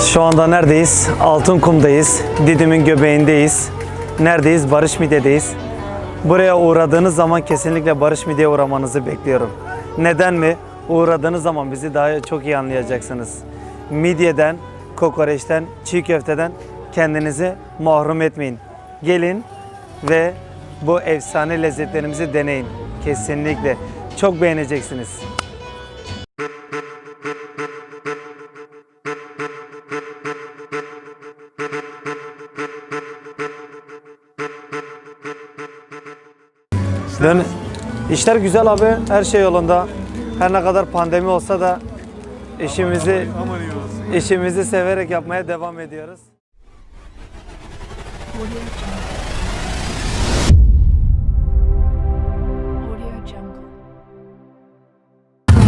Şu anda neredeyiz? Altınkum'dayız. Didim'in göbeğindeyiz. Neredeyiz? Barış Mide'deyiz. Buraya uğradığınız zaman kesinlikle Barış Mide'ye uğramanızı bekliyorum. Neden mi? Uğradığınız zaman bizi daha çok iyi anlayacaksınız. Midyeden, kokoreçten, çiğ köfteden kendinizi mahrum etmeyin. Gelin ve bu efsane lezzetlerimizi deneyin. Kesinlikle. Çok beğeneceksiniz. Dön. İşler güzel abi. Her şey yolunda. Her ne kadar pandemi olsa da işimizi işimizi severek yapmaya devam ediyoruz. Audio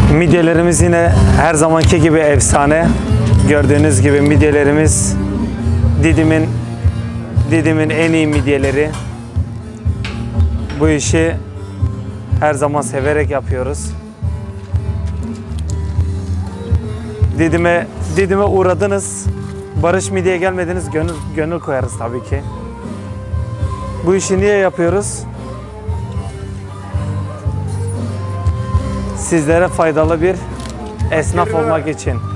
Jungle. Midyelerimiz yine her zamanki gibi efsane. Gördüğünüz gibi midyelerimiz Didim'in Didim'in en iyi midyeleri. Bu işi her zaman severek yapıyoruz. Didim'e Didim'e uğradınız. Barış Midye'ye gelmediniz. Gönül gönül koyarız tabii ki. Bu işi niye yapıyoruz? Sizlere faydalı bir esnaf olmak için.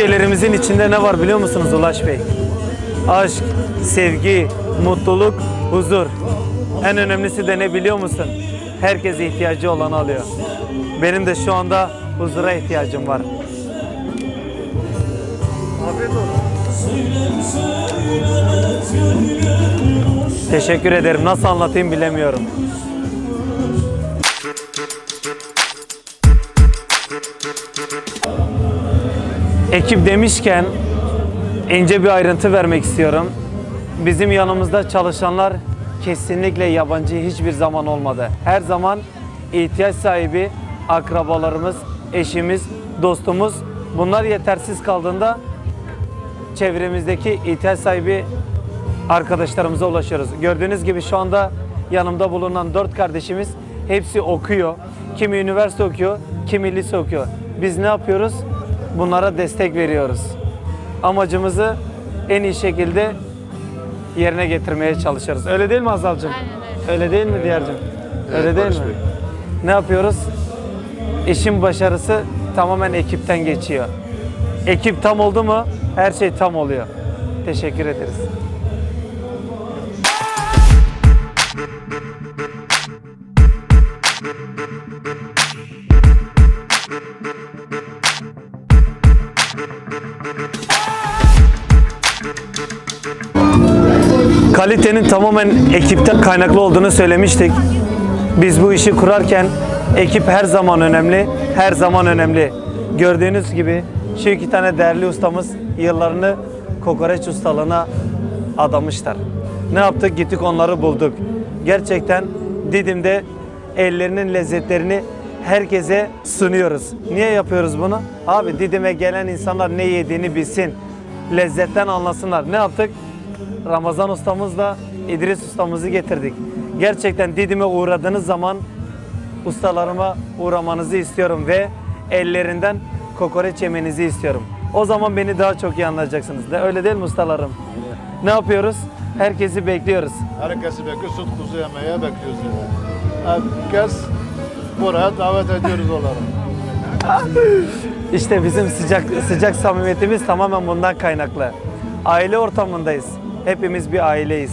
Midyelerimizin içinde ne var biliyor musunuz Ulaş Bey? Aşk, sevgi, mutluluk, huzur. En önemlisi de ne biliyor musun? Herkes ihtiyacı olanı alıyor. Benim de şu anda huzura ihtiyacım var. Afiyet olsun. Teşekkür ederim. Nasıl anlatayım bilemiyorum. Ekip demişken ince bir ayrıntı vermek istiyorum. Bizim yanımızda çalışanlar kesinlikle yabancı hiçbir zaman olmadı. Her zaman ihtiyaç sahibi akrabalarımız, eşimiz, dostumuz bunlar yetersiz kaldığında çevremizdeki ihtiyaç sahibi arkadaşlarımıza ulaşıyoruz. Gördüğünüz gibi şu anda yanımda bulunan dört kardeşimiz hepsi okuyor. Kimi üniversite okuyor, kimi lise okuyor. Biz ne yapıyoruz? Bunlara destek veriyoruz. Amacımızı en iyi şekilde yerine getirmeye çalışıyoruz. Öyle değil mi Azal'cığım? Öyle değil mi Diyar'cığım? Öyle değil Barış mi? Bey. Ne yapıyoruz? İşin başarısı tamamen ekipten geçiyor. Ekip tam oldu mu her şey tam oluyor. Teşekkür ederiz. Kalitenin tamamen ekipten kaynaklı olduğunu söylemiştik. Biz bu işi kurarken ekip her zaman önemli, her zaman önemli. Gördüğünüz gibi şu iki tane değerli ustamız yıllarını kokoreç ustalığına adamışlar. Ne yaptık? Gittik onları bulduk. Gerçekten Didim'de ellerinin lezzetlerini herkese sunuyoruz. Niye yapıyoruz bunu? Abi Didim'e gelen insanlar ne yediğini bilsin. Lezzetten anlasınlar. Ne yaptık? Ramazan ustamızla İdris ustamızı getirdik. Gerçekten Didim'e uğradığınız zaman ustalarıma uğramanızı istiyorum ve ellerinden kokoreç yemenizi istiyorum. O zaman beni daha çok iyi anlayacaksınız. De öyle değil mi ustalarım? Ne yapıyoruz? Herkesi bekliyoruz. Herkesi bekliyor. Süt kuzu yemeye bekliyoruz yani. Herkes buraya davet ediyoruz onları. İşte bizim sıcak sıcak samimiyetimiz tamamen bundan kaynaklı. Aile ortamındayız. Hepimiz bir aileyiz.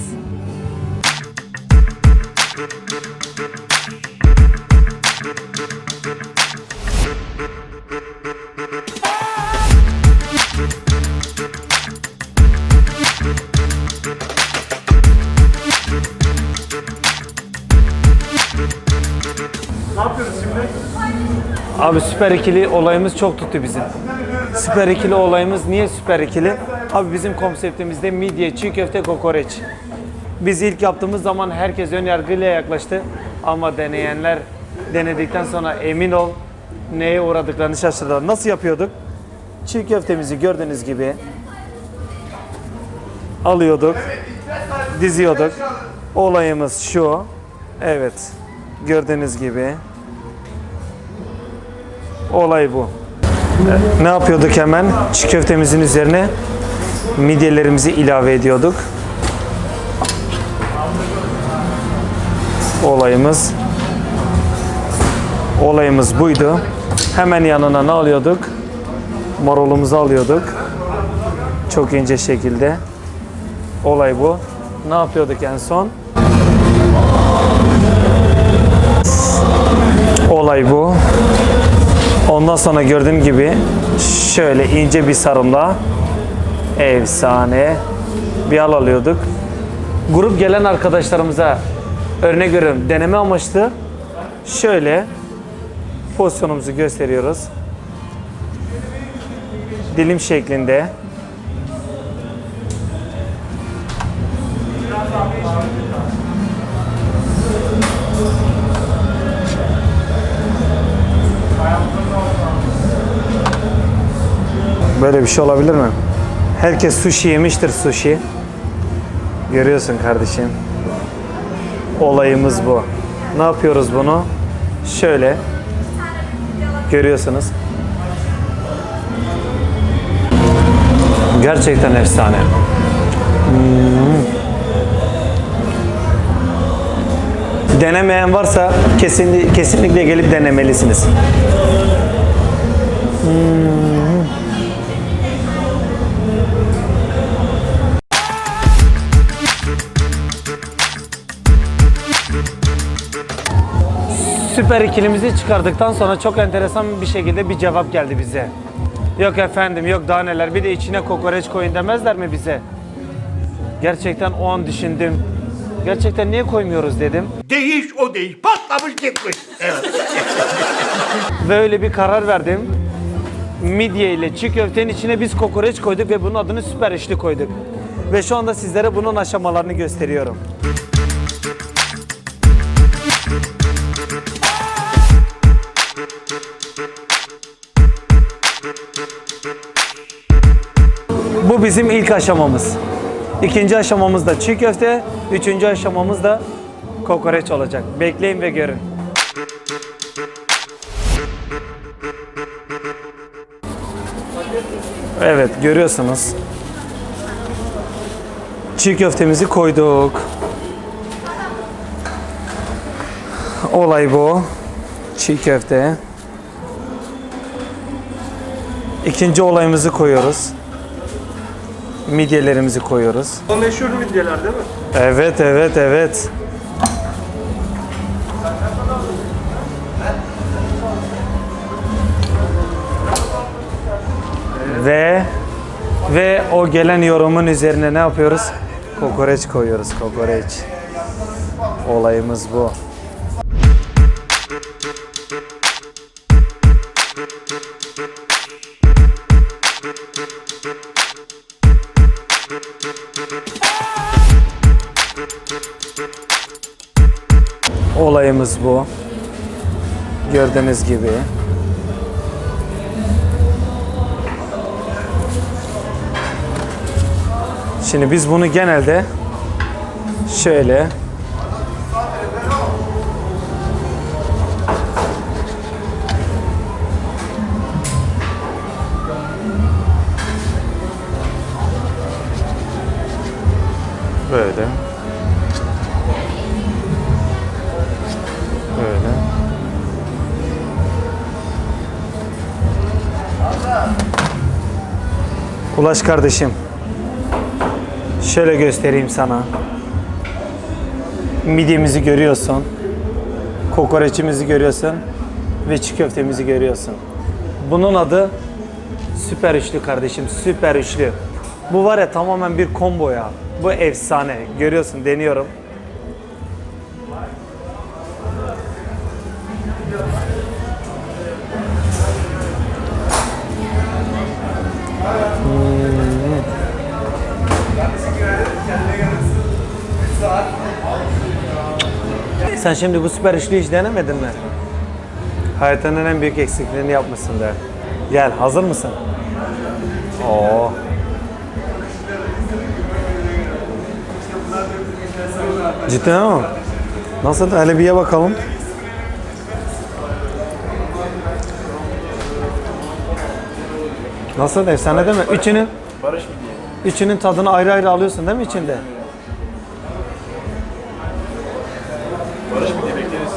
Ne yapıyoruz şimdi? Abi süper ikili olayımız çok tuttu bizim. Süper ikili olayımız niye süper ikili? Abi bizim konseptimizde midye, çiğ köfte, kokoreç. Biz ilk yaptığımız zaman herkes ön yargıyla yaklaştı. Ama deneyenler denedikten sonra emin ol neye uğradıklarını şaşırdılar. Nasıl yapıyorduk? Çiğ köftemizi gördüğünüz gibi alıyorduk, diziyorduk. Olayımız şu. Evet. Gördüğünüz gibi. Olay bu. Ne yapıyorduk hemen? Çiğ köftemizin üzerine midyelerimizi ilave ediyorduk. Olayımız olayımız buydu. Hemen yanına ne alıyorduk? Marulumuzu alıyorduk. Çok ince şekilde. Olay bu. Ne yapıyorduk en son? Olay bu. Ondan sonra gördüğün gibi şöyle ince bir sarımla efsane bir al alıyorduk. Grup gelen arkadaşlarımıza örnek veriyorum deneme amaçlı şöyle pozisyonumuzu gösteriyoruz. Dilim şeklinde. Böyle bir şey olabilir mi? Herkes sushi yemiştir sushi. Görüyorsun kardeşim. Olayımız bu. Ne yapıyoruz bunu? Şöyle. Görüyorsunuz. Gerçekten efsane. Hmm. Denemeyen varsa kesin, kesinlikle gelip denemelisiniz. Süper ikilimizi çıkardıktan sonra çok enteresan bir şekilde bir cevap geldi bize. Yok efendim yok daha neler bir de içine kokoreç koyun demezler mi bize? Gerçekten o an düşündüm. Gerçekten niye koymuyoruz dedim. Değiş o değiş. Patlamış gitmiş. Evet. Ve öyle bir karar verdim. Midye ile çiğ köftenin içine biz kokoreç koyduk ve bunun adını süper işli koyduk. Ve şu anda sizlere bunun aşamalarını gösteriyorum. Bu bizim ilk aşamamız. İkinci aşamamız da çiğ köfte, üçüncü aşamamız da kokoreç olacak. Bekleyin ve görün. Evet görüyorsunuz. Çiğ köftemizi koyduk. Olay bu. Çiğ köfte. İkinci olayımızı koyuyoruz. Midyelerimizi koyuyoruz. O meşhur midyeler değil mi? Evet evet evet. Ve ve o gelen yorumun üzerine ne yapıyoruz? Kokoreç koyuyoruz kokoreç. Olayımız bu. Olayımız bu. Gördüğünüz gibi. Şimdi biz bunu genelde şöyle Ulaş kardeşim Şöyle göstereyim sana. Midyemizi görüyorsun. Kokoreçimizi görüyorsun. Ve çiğ köftemizi görüyorsun. Bunun adı süper üçlü kardeşim. Süper üçlü. Bu var ya tamamen bir combo ya. Bu efsane. Görüyorsun deniyorum. Sen şimdi bu süper üçlü hiç denemedin mi? Hayatının en büyük eksikliğini yapmışsın de. Gel, hazır mısın? Oo. Cidden mi? Nasıl? Hele bir ye bakalım. Nasıl? Efsane değil mi? Üçünün, Barış mı diye. üçünün tadını ayrı ayrı alıyorsun değil mi içinde? Barış mı diye bekleriz.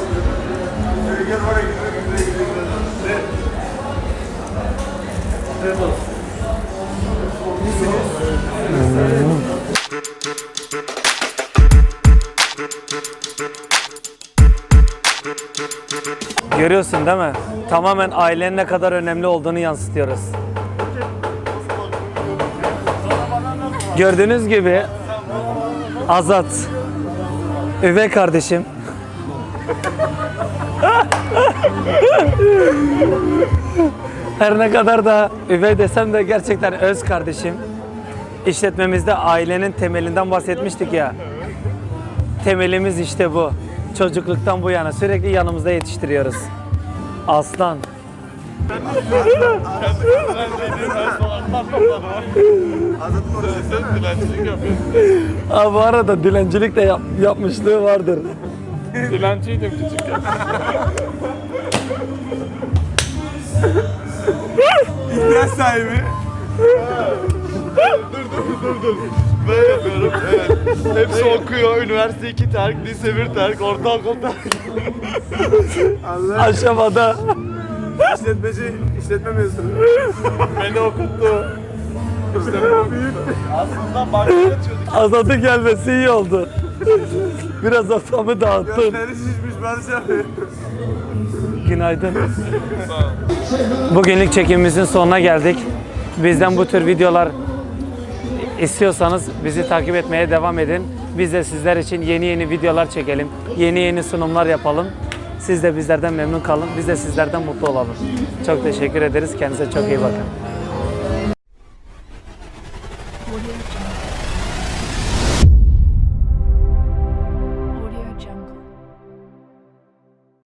Görüyorsun değil mi? Tamamen ailenin ne kadar önemli olduğunu yansıtıyoruz. Gördüğünüz gibi Azat, üvey kardeşim. Her ne kadar da üvey desem de gerçekten öz kardeşim. İşletmemizde ailenin temelinden bahsetmiştik ya. Temelimiz işte bu. Çocukluktan bu yana sürekli yanımızda yetiştiriyoruz. Aslan. Abi bu arada dilencilik de yap- yapmışlığı vardır. Dilenciydim küçükken. İhtiyaç sahibi. Ben yapıyorum. Evet. Hepsi okuyor. Üniversite 2 terk, lise 1 terk, ortaokul terk. Aşamada İşletmeci, işletme mezunu. Beni okuttu. Bu büyük. Aslında başka çocuk. Azat'ın gelmesi iyi oldu. Biraz ortamı dağıttın. Gözleri şişmiş Barış abi. Günaydın. Bugünlük çekimimizin sonuna geldik. Bizden bu tür videolar istiyorsanız bizi takip etmeye devam edin. Biz de sizler için yeni yeni videolar çekelim. Yeni yeni sunumlar yapalım. Siz de bizlerden memnun kalın. Biz de sizlerden mutlu olalım. Çok teşekkür ederiz. Kendinize çok iyi bakın.